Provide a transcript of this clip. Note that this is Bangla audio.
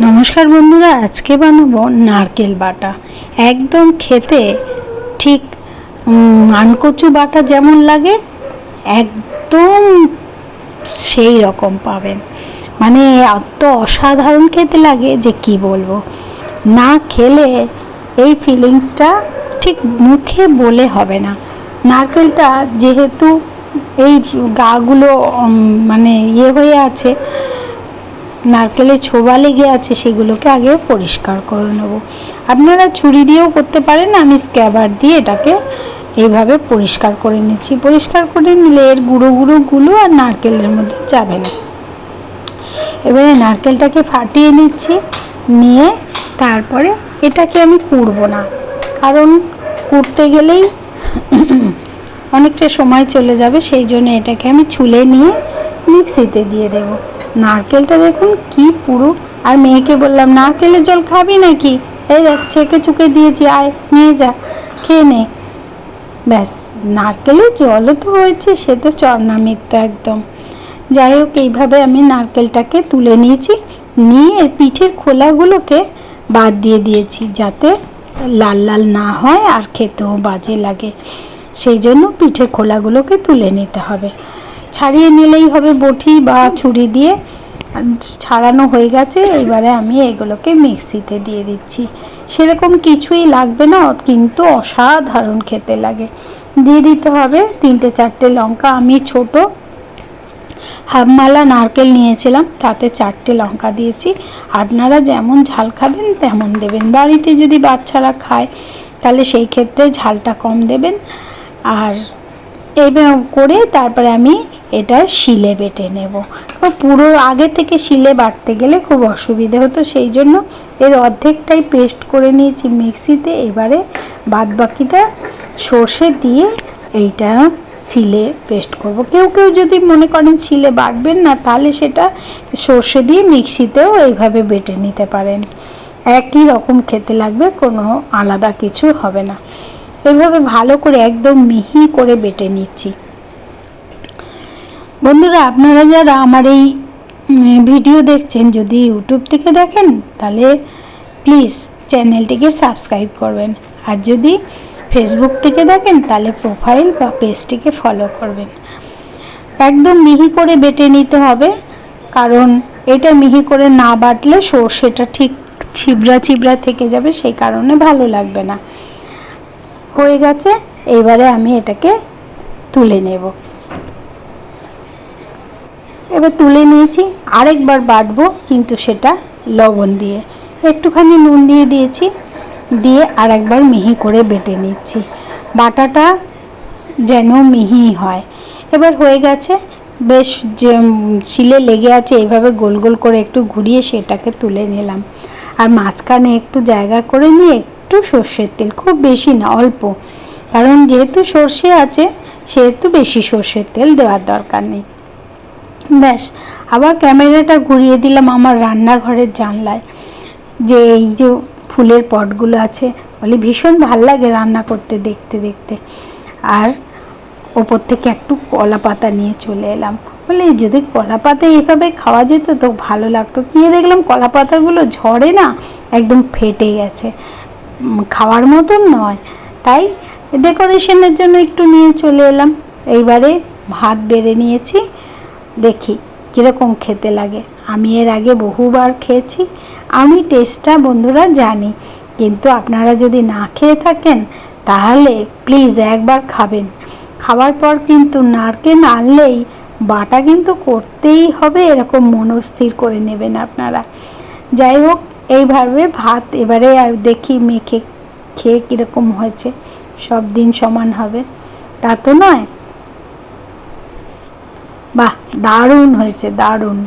নমস্কার বন্ধুরা আজকে বানাবো নারকেল বাটা। একদম খেতে ঠিক উম, মানকচু বাটা যেমন লাগে একদম সেই রকম পাবেন। মানে এত অসাধারণ খেতে লাগে যে কি বলব। না খেলে এই ফিলিংসটা ঠিক মুখে বলে হবে না। নারকেলটা যেহেতু এই গাগুলো মানে ইয়ে হয়ে আছে নারকেলের ছোবা লেগে আছে, সেগুলোকে আগে পরিষ্কার করে নেব। আপনারা ছুরি দিয়েও করতে পারেন, আমি স্ক্যাবার দিয়ে এটাকে এইভাবে পরিষ্কার করে নিচ্ছি। পরিষ্কার করে নিলে এর গুঁড়ো গুঁড়ো গুলো আর নারকেলের মধ্যে যাবে না। এবারে নারকেলটাকে ফাটিয়ে নিচ্ছি, নিয়ে তারপরে এটাকে আমি কুড়বো না। কারণ কুড়তে গেলেই অনেকটা সময় চলে যাবে, সেই জন্য এটাকে আমি ছুলে নিয়ে মিক্সিতে দিয়ে দেব। নারকেলটা দেখুন কি পুরো। আর মেয়েকে বললাম, নারকেলের জল খাবি নাকি? এই দেখ, ছেঁকে চুকে দিয়েছি, আয়, নিয়ে যা, খেয়ে নে। ব্যাস, নারকেলের জলও তো হয়েছে, সে তো চরনামিত্তা একদম। যাই হোক, এইভাবে আমি নারকেলটাকে তুলে নিয়েছি, নিয়ে পিঠের খোলাগুলোকে বাদ দিয়ে দিয়েছি, যাতে লাল লাল না হয় আর খেতেও বাজে লাগে। সেই জন্য পিঠের খোলাগুলোকে তুলে নিতে হবে। ছাড়িয়ে নিলেই হবে বটি বা ছুরি দিয়ে। ছাড়ানো হয়ে গেছে, এবারে আমি এগুলোকে মিক্সিতে দিয়ে দিচ্ছি। সেরকম কিছুই লাগবে না, কিন্তু অসাধারণ খেতে লাগে। দিয়ে দিতে হবে তিনটে চারটে লঙ্কা। আমি ছোট হাফমালা নারকেল নিয়েছিলাম, তাতে চারটে লঙ্কা দিয়েছি। আপনারা যেমন ঝাল খাবেন, তেমন দেবেন। বাড়িতে যদি বাচ্চারা খায়, তাহলে সেই ক্ষেত্রে ঝালটা কম দেবেন। আর এইভাবে করে তারপরে আমি এটা শিলে বেটে নেব। পুরো আগে থেকে শিলে বাটতে গেলে খুব অসুবিধে হতো, সেই জন্য এর অর্ধেকটাই পেস্ট করে নিয়েছি মিক্সিতে। এবারে বাদ বাকিটা সর্ষে দিয়ে এইটা শিলে পেস্ট করব। কেউ কেউ যদি মনে করেন শিলে বাটবেন না, তাহলে সেটা সর্ষে দিয়ে মিক্সিতেও এইভাবে বেটে নিতে পারেন। একই রকম খেতে লাগবে, কোনো আলাদা কিছু হবে না। এভাবে ভালো করে একদম মিহি করে বেটে নিচ্ছি। বন্ধুরা, আপনারা যারা আমার এই ভিডিও দেখছেন, যদি ইউটিউব থেকে দেখেন, তাহলে প্লিজ চ্যানেলটিকে সাবস্ক্রাইব করবেন। আর যদি ফেসবুক থেকে দেখেন, তাহলে প্রোফাইল বা পেজটিকে ফলো করবেন। একদম মিহি করে বেটে নিতে হবে, কারণ এটা মিহি করে না বাটলে সর্ষেটা ঠিক ছিবড়া ছিবড়া থেকে যাবে, সেই কারণে ভালো লাগবে না। হয়ে গেছে এইবারে আমি এটাকে তুলে নেব। এবার তুলে নিয়েছি, আরেকবার বাটবো, কিন্তু সেটা লবণ দিয়ে। একটুখানি নুন দিয়ে দিয়েছি, দিয়ে আরেকবার মিহি করে বেটে নিচ্ছি। বাটাটা যেন মিহি হয়। এবার হয়ে গেছে, বেশ যে শিলে লেগে আছে, এইভাবে গোল গোল করে একটু ঘুরিয়ে সেটাকে তুলে নিলাম। আর মাঝখানে একটু জায়গা করে নিয়ে একটু সর্ষের তেল, খুব বেশি না, অল্প। কারণ যেহেতু সর্ষে আছে, সেহেতু বেশি সর্ষের তেল দেওয়ার দরকার নেই। ব্যাস, আবার ক্যামেরাটা ঘুরিয়ে দিলাম আমার রান্নাঘরের জানলায়। যে এই যে ফুলের পটগুলো আছে, বলে ভীষণ ভালো লাগে রান্না করতে, দেখতে দেখতে। আর ওপর থেকে একটু কলা পাতা নিয়ে চলে এলাম। বলে যদি কলা পাতা এভাবে খাওয়া যেত তো ভালো লাগতো। গিয়ে দেখলাম কলা পাতাগুলো ঝরে না, একদম ফেটে গেছে। খাওয়ার মতন নয়। তাই ডেকোরেশনের জন্য একটু নিয়ে চলে এলাম। এইবারে ভাত বেড়ে নিয়েছি। দেখি, কীরকম খেতে লাগে। আমি এর আগে বহুবার খেয়েছি, আমি টেস্টটা বন্ধুরা জানি, কিন্তু আপনারা যদি না খেয়ে থাকেন, তাহলে প্লিজ একবার খাবেন। খাওয়ার পর কিন্তু নারকেল আনলেই বাটা কিন্তু করতেই হবে, এরকম মনস্থির করে নেবেন আপনারা। যাই হোক, এইভাবে ভাত এবারে আর দেখি মেখে, খেয়ে কীরকম হয়েছে। সব দিন সমান হবে। তা তো নয়। বাহ দারুণ হয়েছে দারুণ।